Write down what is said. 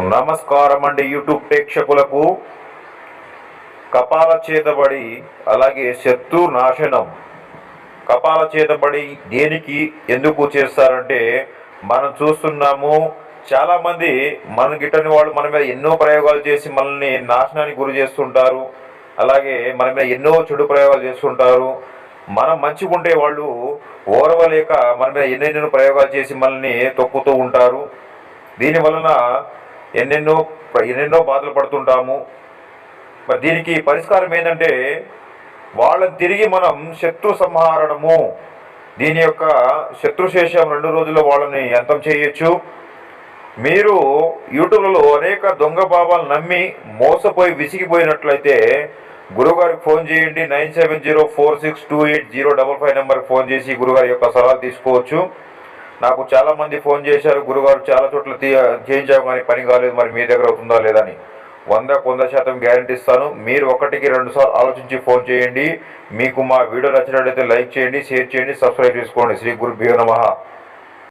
నమస్కారం అండి యూట్యూబ్ ప్రేక్షకులకు. కపాల చేతబడి అలాగే శత్రు నాశనం. కపాల చేతబడి దేనికి ఎందుకు చేస్తారంటే మనం చూస్తున్నాము చాలామంది మన గిట్టని వాళ్ళు మన మీద ఎన్నో ప్రయోగాలు చేసి మనల్ని నాశనానికి గురి చేస్తుంటారు. అలాగే మన మీద ఎన్నో చెడు ప్రయోగాలు చేస్తుంటారు. మనం మంచిగుంటే వాళ్ళు ఓర్వలేక మన మీద ఎన్నెన్నో ప్రయోగాలు చేసి మనల్ని తొక్కుతూ ఉంటారు. దీని వలన ఎన్నెన్నో ఎన్నెన్నో బాధలు పడుతుంటాము. మరి దీనికి పరిష్కారం ఏంటంటే వాళ్ళని తిరిగి మనం శత్రు సంహారణము దీని యొక్క శత్రుశేషం రెండు రోజుల్లో వాళ్ళని అంతం చేయొచ్చు. మీరు యూట్యూబ్లో అనేక దొంగ బాబాలు నమ్మి మోసపోయి విసిగిపోయినట్లయితే గురుగారికి ఫోన్ చేయండి. Nine seven zero four six two eight zero double five నెంబర్కి ఫోన్ చేసి గురుగారి యొక్క సలహాలు తీసుకోవచ్చు. నాకు చాలా మంది ఫోన్ చేశారు గురుగారు చాలా చోట్ల తీ చేయించాము కానీ పని కాలేదు మరి మీ దగ్గర అవుతుందా లేదా అని. వందకు వంద శాతం గ్యారంటీ ఇస్తాను. మీరు ఒకటికి రెండు సార్లు ఆలోచించి ఫోన్ చేయండి. మీకు మా వీడియో నచ్చినట్లయితే లైక్ చేయండి షేర్ చేయండి సబ్స్క్రైబ్ చేసుకోండి. శ్రీ గురు నమః.